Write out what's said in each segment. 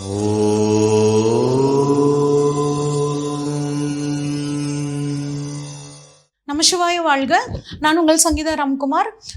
நமசிவாய வாழ்க. நான் உங்கள் சங்கீதா ராம்குமார்.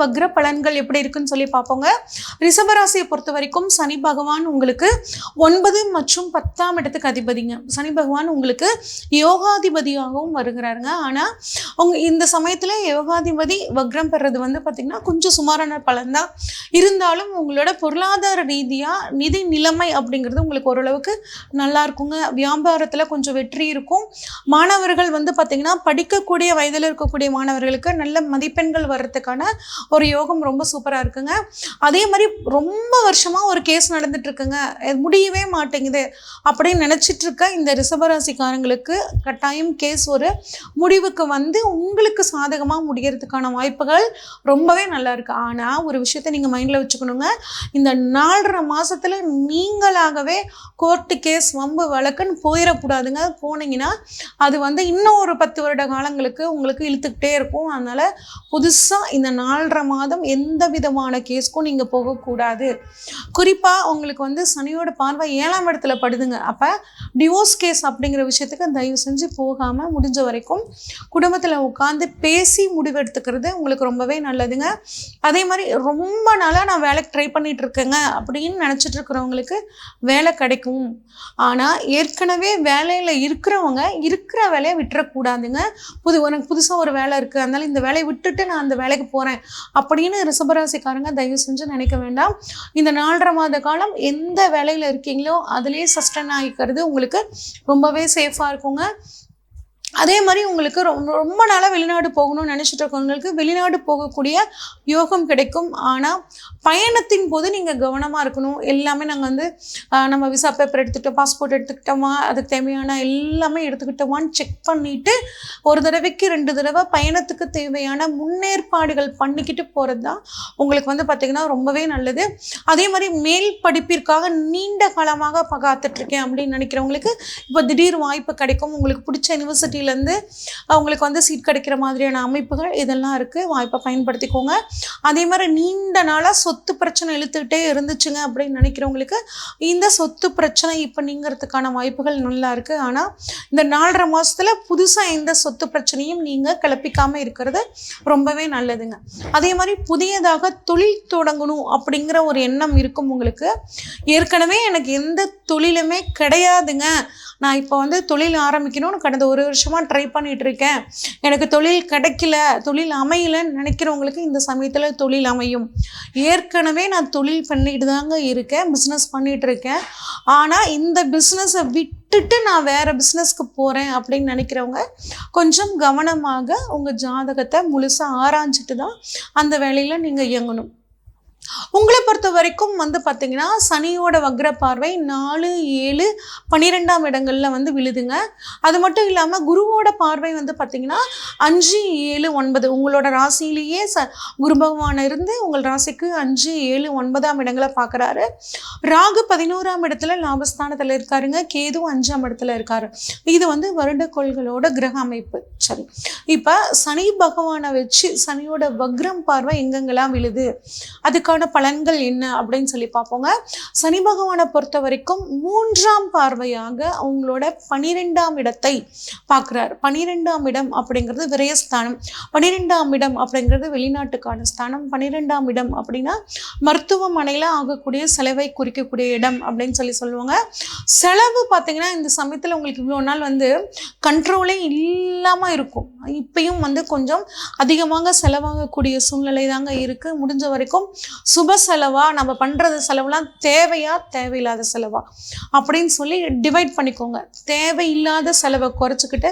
வக்ர பலன்கள் எப்படி இருக்குன்னு சொல்லி பார்ப்போங்க. ரிஷபராசியை பொறுத்த வரைக்கும் சனி பகவான் உங்களுக்கு ஒன்பது மற்றும் பத்தாம் இடத்துக்கு அதிபதிங்க. சனி பகவான் உங்களுக்கு யோகாதிபதியாகவும் வருகிறாருங்க. ஆனால் உங்க இந்த சமயத்தில் யோகாதிபதி வக்ரம் பெறது வந்து பார்த்திங்கன்னா கொஞ்சம் சுமாரான பலன் தான். இருந்தாலும் உங்களோட பொருளாதார ரீதியாக நிதி நிலைமை அப்படிங்கிறது உங்களுக்கு ஓரளவுக்கு நல்லா இருக்குங்க. வியாபாரத்தில் கொஞ்சம் வெற்றி இருக்கும். மாணவர்கள் வந்து பார்த்திங்கன்னா படிக்கக்கூடிய வயதில் இருக்கக்கூடிய மாணவர்களுக்கு நல்ல மதிப்பெண்கள் வர்றதுக்கான ஒரு யோகம் ரொம்ப சூப்பராக இருக்குங்க. அதே மாதிரி ரொம்ப வருஷமாக ஒரு கேஸ் நடந்துட்டு இருக்குங்க முடியவே மாட்டேங்குது. அப்படின்னு நினச்சிட்டு இருக்க இந்த ரிசபராசிக்காரங்களுக்கு கட்டாயம் கேஸ் ஒரு முடிவுக்கு வந்து உங்களுக்கு சாதகமாக முடிகிறதுக்கான வாய்ப்புகள் ரொம்பவே நல்லா இருக்குது ஆனால் ஒரு விஷயத்த நீங்கள் மைண்டில் வச்சுக்கணுங்க. இந்த நாலரை மாதத்தில் நீங்களாகவே கோர்ட்டு கேஸ் வம்பு வழக்குன்னு போயிடக்கூடாதுங்க போனீங்கன்னா அது வந்து இன்னும் ஒரு பத்து வருட காலங்களுக்கு உங்களுக்கு இழுத்துக்கிட்டே இருக்கும். அதனால் புதுசாக இந்த நாள் நாலரை மாதம் எந்த விதமான கேஸ்க்கும் நீங்கள் போகக்கூடாது. குறிப்பாக உங்களுக்கு வந்து சனியோட பார்வை ஏழாம் இடத்துல படுதுங்க. அப்போ டிவோர்ஸ் கேஸ் அப்படிங்கிற விஷயத்துக்கு தயவு செஞ்சு போகாமல் முடிஞ்ச வரைக்கும் குடும்பத்தில் உட்காந்து பேசி முடிவெடுத்துக்கிறது உங்களுக்கு ரொம்பவே நல்லதுங்க. அதே மாதிரி ரொம்ப நாளாக நான் வேலைக்கு ட்ரை பண்ணிகிட்டு இருக்கேங்க அப்படின்னு நினச்சிட்டு இருக்கிறவங்களுக்கு வேலை கிடைக்கும். ஆனால் ஏற்கனவே வேலையில் இருக்கிறவங்க இருக்கிற வேலையை விட்டுறக்கூடாதுங்க. புது எனக்கு புதுசாக ஒரு வேலை இருக்குது அதனால இந்த வேலையை விட்டுட்டு நான் அந்த வேலைக்கு போகிறேன் அப்படின்னு ரிசபராசிக்காரங்க தயவு செஞ்சு நினைக்க வேண்டாம். இந்த நாலரை மாத காலம் எந்த வேலையில் இருக்கீங்களோ அதிலே சஸ்டன் ஆகிக்கிறது உங்களுக்கு ரொம்பவே சேஃபாக இருக்குங்க. அதே மாதிரி உங்களுக்கு ரொம்ப ரொம்ப நாளாக வெளிநாடு போகணும்னு நினச்சிட்டு இருக்கவங்களுக்கு வெளிநாடு போகக்கூடிய யோகம் கிடைக்கும். ஆனால் பயணத்தின் போது நீங்கள் கவனமாக இருக்கணும். எல்லாமே நாங்கள் வந்து நம்ம விசா பேப்பர் எடுத்துக்கிட்டோம் பாஸ்போர்ட் எடுத்துக்கிட்டோமா அதுக்கு தேவையான எல்லாமே எடுத்துக்கிட்டோமான்னு செக் பண்ணிவிட்டு ஒரு தடவைக்கு ரெண்டு தடவை பயணத்துக்கு தேவையான முன்னேற்பாடுகள் பண்ணிக்கிட்டு போகிறது தான் உங்களுக்கு வந்து பார்த்திங்கன்னா ரொம்பவே நல்லது. அதே மாதிரி மேல் படிப்பிற்காக நீண்ட காலமாக காத்துட்ருக்கேன் அப்படின்னு நினைக்கிறவங்களுக்கு இப்போ திடீர் வாய்ப்பு கிடைக்கும் உங்களுக்கு பிடிச்ச யூனிவர்சிட்டி ராசியிலேருந்து அவங்களுக்கு வந்து சீட் கிடைக்கிற மாதிரியான அமைப்புகள் இதெல்லாம் இருக்குது வாய்ப்பை பயன்படுத்திக்கோங்க. அதே மாதிரி நீண்ட நாளாக சொத்து பிரச்சனை இழுத்துக்கிட்டே இருந்துச்சுங்க அப்படின்னு நினைக்கிறவங்களுக்கு இந்த சொத்து பிரச்சனை இப்போ நீங்கிறதுக்கான வாய்ப்புகள் நல்லா இருக்குது ஆனால் இந்த நாலரை மாதத்தில் புதுசாக எந்த சொத்து பிரச்சனையும் நீங்கள் கிளப்பிக்காமல் இருக்கிறது ரொம்பவே நல்லதுங்க. அதே மாதிரி புதியதாக தொழில் தொடங்கணும் அப்படிங்கிற ஒரு எண்ணம் இருக்கும் உங்களுக்கு. ஏற்கனவே எனக்கு எந்த தொழிலுமே கிடையாதுங்க. நான் இப்போ வந்து தொழில் ஆரம்பிக்கணும்னு கடந்த ஒரு வருஷமாக ட்ரை பண்ணிகிட்டு இருக்கேன் எனக்கு தொழில் கிடைக்கல தொழில் அமையலன்னு நினைக்கிறவங்களுக்கு இந்த சமயத்தில் தொழில் அமையும். ஏற்கனவே நான் தொழில் பண்ணிட்டு தாங்க இருக்கேன் பிஸ்னஸ் பண்ணிகிட்டு இருக்கேன் ஆனால் இந்த பிஸ்னஸை விட்டுட்டு நான் வேறு பிஸ்னஸ்க்கு போகிறேன் அப்படின்னு நினைக்கிறவங்க கொஞ்சம் கவனமாக உங்கள் ஜாதகத்தை முழுசாக ஆராய்ஞ்சிட்டு தான் அந்த வேலையில் நீங்கள் இயங்கணும். உங்களை பொறுத்த வரைக்கும் வந்து பார்த்தீங்கன்னா சனியோட வக்ர பார்வை நாலு ஏழு பன்னிரெண்டாம் இடங்கள்ல வந்து விழுதுங்க. அது மட்டும் இல்லாமல் குருவோட பார்வை வந்து பார்த்தீங்கன்னா அஞ்சு ஏழு ஒன்பது. உங்களோட ராசியிலேயே ச குரு பகவான் இருந்து உங்கள் ராசிக்கு அஞ்சு ஏழு ஒன்பதாம் இடங்களை பார்க்குறாரு ராகு பதினோராம் இடத்துல லாபஸ்தானத்தில் இருக்காருங்க. கேது அஞ்சாம் இடத்துல இருக்காரு. இது வந்து வருடக்கோள்களோட கிரக அமைப்பு. சரி. இப்போ சனி பகவானை வச்சு சனியோட வக்ரம் பார்வை எங்கெங்கெல்லாம் விழுது? அதுக்கான பலன்கள் என்ன அப்படின்னு சொல்லி பார்ப்போங்க. சனி பகவானை பொறுத்த வரைக்கும் மூன்றாம் பார்வையாக அவங்களோட பனிரெண்டாம் இடத்தை பார்க்குறார். பனிரெண்டாம் இடம் அப்படிங்கிறது விரயஸ்தானம். பனிரெண்டாம் இடம் அப்படிங்கிறது வெளிநாட்டுக்கான ஸ்தானம். பனிரெண்டாம் இடம் அப்படின்னா மருத்துவமனையில் ஆகக்கூடிய செலவை குறிக்கக்கூடிய இடம் அப்படின்னு சொல்லி சொல்லுவாங்க. செலவு பார்த்தீங்கன்னா இந்த சமயத்தில் உங்களுக்கு இவ்வளோ நாள் வந்து கண்ட்ரோலே இல்லாமல் இருக்கும். இப்பயும் வந்து கொஞ்சம் அதிகமாக செலவாகக்கூடிய சூழ்நிலை தாங்க இருக்குது முடிஞ்ச வரைக்கும் சுப செலவா? நம்ம பண்ணுறது செலவுலாம் தேவையா? தேவையில்லாத செலவா? அப்படின்னு சொல்லி டிவைட் பண்ணிக்கோங்க. தேவையில்லாத செலவை குறைச்சிக்கிட்டு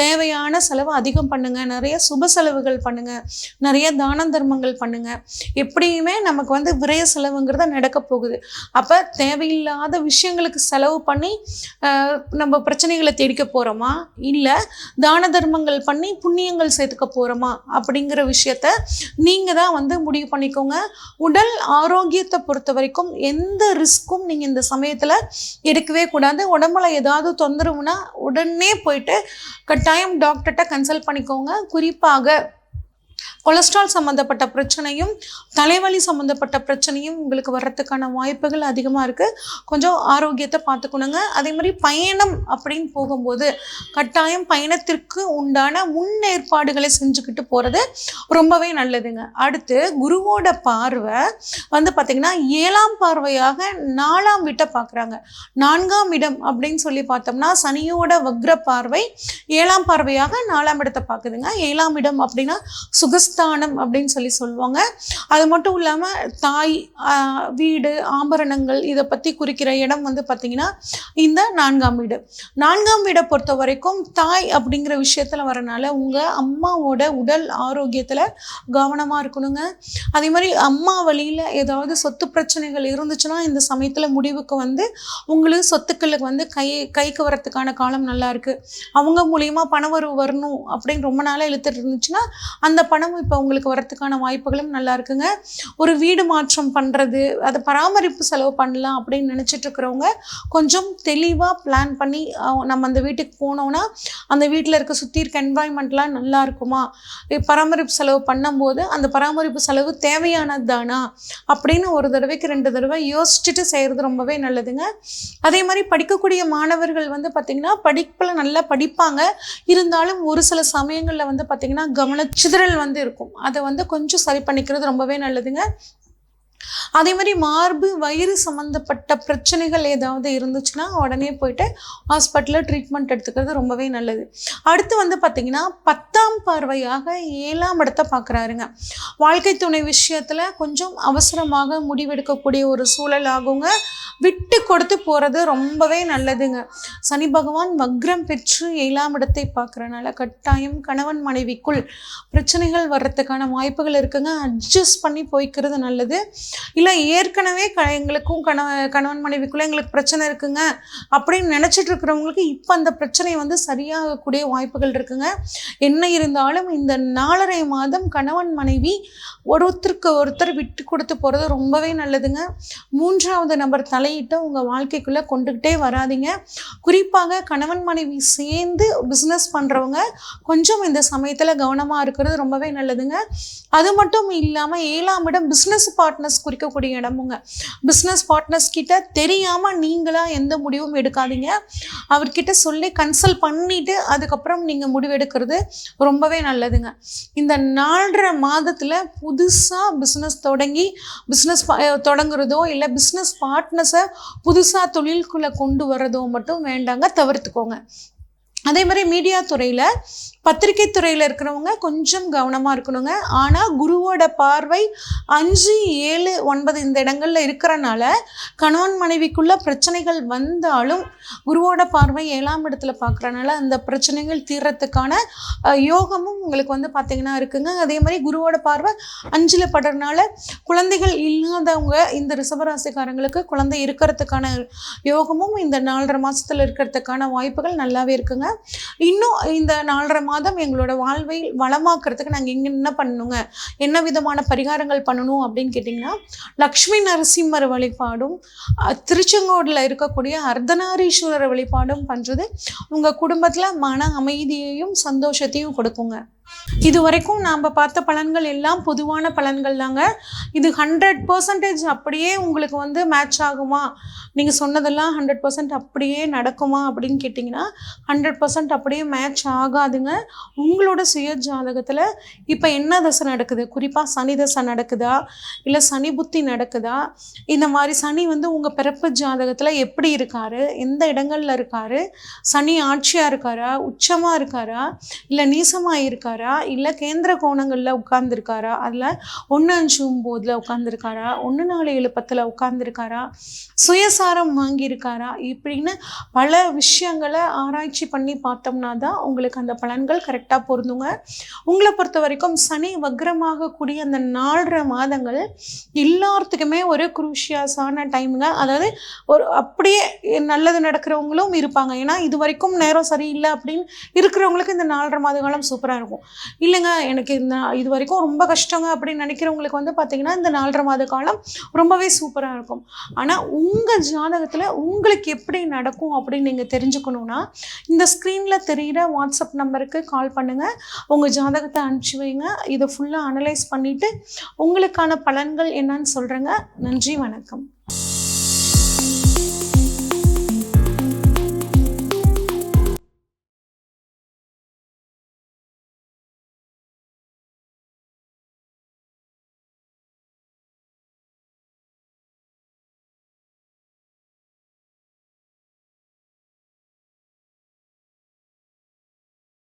தேவையான செலவை அதிகம் பண்ணுங்கள் நிறைய சுப செலவுகள் பண்ணுங்கள் நிறைய தான தர்மங்கள் பண்ணுங்கள் எப்படியுமே நமக்கு வந்து விரைய செலவுங்கிறத நடக்க போகுது. அப்போ தேவையில்லாத விஷயங்களுக்கு செலவு பண்ணி நம்ம பிரச்சனைகளை தேடிக்க போகிறோமா இல்லை தான தர்மங்கள் பண்ணி புண்ணியங்கள் சேர்த்துக்க போகிறோமா அப்படிங்கிற விஷயத்த நீங்கள் தான் வந்து முடிவு பண்ணிக்கோங்க. உடல் ஆரோக்கியத்தை பொறுத்த வரைக்கும் எந்த ரிஸ்க்கும் நீங்கள் இந்த சமயத்தில் எடுக்கவே கூடாது. உடம்புல ஏதாவது தொந்தரவுனா உடனே போயிட்டு கட்டாயம் டாக்டர்கிட்ட கன்சல்ட் பண்ணிக்கோங்க. குறிப்பாக கொலஸ்ட்ரால் சம்மந்தப்பட்ட பிரச்சனையும் தலைவலி சம்மந்தப்பட்ட பிரச்சனையும் உங்களுக்கு வர்றதுக்கான வாய்ப்புகள் அதிகமாக இருக்குது கொஞ்சம் ஆரோக்கியத்தை பார்த்துக்கணுங்க. அதே மாதிரி பயணம் அப்படின்னு போகும்போது கட்டாயம் பயணத்திற்கு உண்டான முன்னேற்பாடுகளை செஞ்சுக்கிட்டு போகிறது ரொம்பவே நல்லதுங்க. அடுத்து குருவோட பார்வை வந்து பார்த்திங்கன்னா ஏழாம் பார்வையாக நாலாம் வீட்டை பார்க்குறாங்க. நான்காம் இடம் அப்படின்னு சொல்லி பார்த்தோம்னா சனியோட வக்ர பார்வை ஏழாம் பார்வையாக நாலாம் இடத்தை பார்க்குதுங்க. ஏழாம் இடம் அப்படின்னா சுகஸ்தானம் அப்படின்னு சொல்லி சொல்லுவாங்க. அது மட்டும் இல்லாமல் தாய் வீடு ஆபரணங்கள் இதை பற்றி குறிக்கிற இடம் வந்து பார்த்திங்கன்னா இந்த நான்காம் வீடு. நான்காம் வீடை பொறுத்த வரைக்கும் தாய் அப்படிங்கிற விஷயத்தில் வரனால உங்கள் அம்மாவோட உடல் ஆரோக்கியத்தில் கவனமாக இருக்கணுங்க. அதே மாதிரி அம்மா வழியில் ஏதாவது சொத்து பிரச்சனைகள் இருந்துச்சுன்னா இந்த சமயத்தில் முடிவுக்கு வந்து உங்களுக்கு சொத்துக்களுக்கு வந்து கை கைக்கு வரத்துக்கான காலம் நல்லா இருக்கு. அவங்க மூலியமாக பணவரவு வரணும் அப்படின்னு ரொம்ப நாளாக இழுத்துட்டு இருந்துச்சுன்னா அந்த பணம் இப்போ உங்களுக்கு வரத்துக்கான வாய்ப்புகளும் நல்லா இருக்குங்க. ஒரு வீடு மாற்றம் பண்ணுறது அதை பராமரிப்பு செலவு பண்ணலாம் அப்படின்னு நினச்சிட்டு இருக்கிறவங்க கொஞ்சம் தெளிவாக பிளான் பண்ணி நம்ம அந்த வீட்டுக்கு போனோம்னா அந்த வீட்டில் இருக்க சுற்றி இருக்க என்வாய்மெண்ட்லாம் நல்லா இருக்குமா? பராமரிப்பு செலவு பண்ணும்போது அந்த பராமரிப்பு செலவு தேவையானது தானா அப்படின்னு ஒரு தடவைக்கு ரெண்டு தடவை யோசிச்சுட்டு செய்கிறது ரொம்பவே நல்லதுங்க. அதே மாதிரி படிக்கக்கூடிய மாணவர்கள் வந்து பார்த்திங்கன்னா படிப்பில் நல்லா படிப்பாங்க. இருந்தாலும் ஒரு சில சமயங்களில் வந்து பார்த்திங்கன்னா கவனச்சிதறல் வந்து இருக்கும். அதை வந்து கொஞ்சம் சரி பண்ணிக்கிறது ரொம்பவே நல்லதுங்க. அதே மாதிரி மார்பு வயிறு சம்மந்தப்பட்ட பிரச்சனைகள் ஏதாவது இருந்துச்சுன்னா உடனே போயிட்டு ஹாஸ்பிட்டலில் ட்ரீட்மெண்ட் எடுத்துக்கிறது ரொம்பவே நல்லது. அடுத்து வந்து பார்த்திங்கன்னா பத்தாம் பார்வையாக ஏழாம் இடத்தை பார்க்குறாருங்க வாழ்க்கை துணை விஷயத்தில் கொஞ்சம் அவசரமாக முடிவெடுக்கக்கூடிய ஒரு சூழல் ஆகுங்க. விட்டு கொடுத்து போகிறது ரொம்பவே நல்லதுங்க. சனி பகவான் வக்ரம் பெற்று ஏழாம் இடத்தை பார்க்குறனால கட்டாயம் கணவன் மனைவிக்குள் பிரச்சனைகள் வர்றதுக்கான வாய்ப்புகள் இருக்குங்க. அட்ஜஸ்ட் பண்ணி போய்க்கிறது நல்லது. இல்லை ஏற்கனவே க எங்களுக்கும் கணவன் கணவன் மனைவிக்குள்ளே எங்களுக்கு பிரச்சனை இருக்குங்க. அப்படின்னு நினச்சிட்டு இருக்கிறவங்களுக்கு இப்போ அந்த பிரச்சனை வந்து சரியாகக்கூடிய வாய்ப்புகள் இருக்குங்க. என்ன இருந்தாலும் இந்த நாலரை மாதம் கணவன் மனைவி ஒருத்தருக்கு ஒருத்தர் விட்டு கொடுத்து போகிறது ரொம்பவே நல்லதுங்க. மூன்றாவது நபர் தலையிட்டு உங்கள் வாழ்க்கைக்குள்ளே கொண்டுக்கிட்டே வராதீங்க. குறிப்பாக கணவன் மனைவி சேர்ந்து பிஸ்னஸ் பண்ணுறவங்க கொஞ்சம் இந்த சமயத்தில் கவனமாக இருக்கிறது ரொம்பவே நல்லதுங்க. அது மட்டும் இல்லாமல் ஏழாம் இடம் பிஸ்னஸ் பார்ட்னர்ஸ் குறிக்கக்கூடிய இடமுங்க பிஸ்னஸ் பார்ட்னர்ஸ் கிட்ட தெரியாமல் நீங்களாக எந்த முடிவும் எடுக்காதீங்க. அவர்கிட்ட சொல்லி கன்சல்ட் பண்ணிவிட்டு அதுக்கப்புறம் நீங்கள் முடிவெடுக்கிறது ரொம்பவே நல்லதுங்க. இந்த நாலரை மாதத்தில் புதுசாக பிஸ்னஸ் தொடங்கி பிஸ்னஸ் தொடங்குறதோ இல்லை பிஸ்னஸ் பார்ட்னர்ஸை புதுசாக தொழிலுக்குள்ளே கொண்டு வர்றதோ மட்டும் வேண்டாங்க தவிர்த்துக்கோங்க. அதே மாதிரி மீடியா துறையில் பத்திரிகை துறையில் இருக்கிறவங்க கொஞ்சம் கவனமாக இருக்கணுங்க. ஆனால் குருவோட பார்வை அஞ்சு ஏழு ஒன்பது இந்த இடங்களில் இருக்கிறனால கணவன் மனைவிக்குள்ள பிரச்சனைகள் வந்தாலும் குருவோட பார்வை ஏழாம் இடத்துல பார்க்குறனால அந்த பிரச்சனைகள் தீர்றதுக்கான யோகமும் உங்களுக்கு வந்து பார்த்திங்கன்னா இருக்குங்க. அதே மாதிரி குருவோட பார்வை அஞ்சில் படுறதுனால குழந்தைகள் இல்லாதவங்க இந்த ரிசவராசிக்காரங்களுக்கு குழந்தை இருக்கிறதுக்கான யோகமும் இந்த நாலரை மாதத்தில் இருக்கிறதுக்கான வாய்ப்புகள் நல்லாவே இருக்குங்க. இன்னும் இந்த நாலரை மாதம் எங்களோட வாழ்வை வளமாக்குறதுக்கு நாங்கள் இங்கே என்ன பண்ணணுங்க? என்ன விதமான பரிகாரங்கள் பண்ணணும் அப்படின்னு கேட்டிங்கன்னா லக்ஷ்மி நரசிம்மர் வழிபாடும் திருச்செங்கோடில் இருக்கக்கூடிய அர்த்தநாரீஸ்வரர் வழிபாடும் பண்ணுறது உங்கள் குடும்பத்தில் மன அமைதியையும் சந்தோஷத்தையும் கொடுக்குங்க. இது வரைக்கும் நாம் பார்த்த பலன்கள் எல்லாம் பொதுவான பலன்கள் தாங்க. இது ஹண்ட்ரட் பர்சன்டேஜ் அப்படியே உங்களுக்கு வந்து மேட்ச் ஆகுமா? நீங்கள் சொன்னதெல்லாம் ஹண்ட்ரட் பர்சன்ட் அப்படியே நடக்குமா அப்படின்னு கேட்டிங்கன்னா ஹண்ட்ரட் பர்சன்ட் அப்படியே மேட்ச் ஆகாதுங்க. உங்களோட சுய ஜாதகத்தில் இப்போ என்ன தசை நடக்குது? குறிப்பாக சனி தசை நடக்குதா? இல்லை சனி புத்தி நடக்குதா? இந்த மாதிரி சனி வந்து உங்கள் பிறப்பு ஜாதகத்தில் எப்படி இருக்காரு? எந்த இடங்களில் இருக்காரு? சனி ஆட்சியாக இருக்காரா? உச்சமாக இருக்காரா? இல்லை நீசமாக இருக்காரா இல்லை கேந்திர கோணங்களில் உட்கார்ந்துருக்காரா? அதில் ஒன்று அஞ்சு ஒம்போதில் உட்காந்துருக்காரா ஒன்று நாலு ஏழு பத்தில் உட்காந்துருக்காரா சுயசாரம் வாங்கியிருக்காரா? இப்படின்னு பல விஷயங்களை ஆராய்ச்சி பண்ணி பார்த்தோம்னா தான் உங்களுக்கு அந்த பலன்கள் கரெக்டாக பொருந்துங்க. உங்களை பொறுத்த வரைக்கும் சனி வக்ரமாக கூடிய அந்த நாலரை மாதங்கள் எல்லாத்துக்குமே ஒரு குரூஷியஸான டைமுங்க அதாவது ஒரு அப்படியே நல்லது நடக்கிறவங்களும் இருப்பாங்க. ஏன்னா இது வரைக்கும் நேரம் சரியில்லை அப்படின்னு இருக்கிறவங்களுக்கு இந்த நாலரை மாத காலம் சூப்பராக இருக்கும். இல்லைங்க எனக்கு இந்த இது வரைக்கும் ரொம்ப கஷ்டங்க அப்படின்னு நினைக்கிறவங்களுக்கு வந்து பார்த்தீங்கன்னா இந்த நாலரை மாத காலம் ரொம்பவே சூப்பராக இருக்கும். ஆனால் உங்கள் ஜாதகத்தில் உங்களுக்கு எப்படி நடக்கும் அப்படின்னு நீங்கள் தெரிஞ்சுக்கணுன்னா இந்த ஸ்க்ரீனில் தெரிகிற வாட்ஸ்அப் நம்பருக்கு கால் பண்ணுங்கள் உங்கள் ஜாதகத்தை அனுப்பிச்சி வைங்க. இதை ஃபுல்லாக அனலைஸ் பண்ணிவிட்டு உங்களுக்கான பலன்கள் என்னன்னு சொல்கிறேங்க நன்றி வணக்கம்.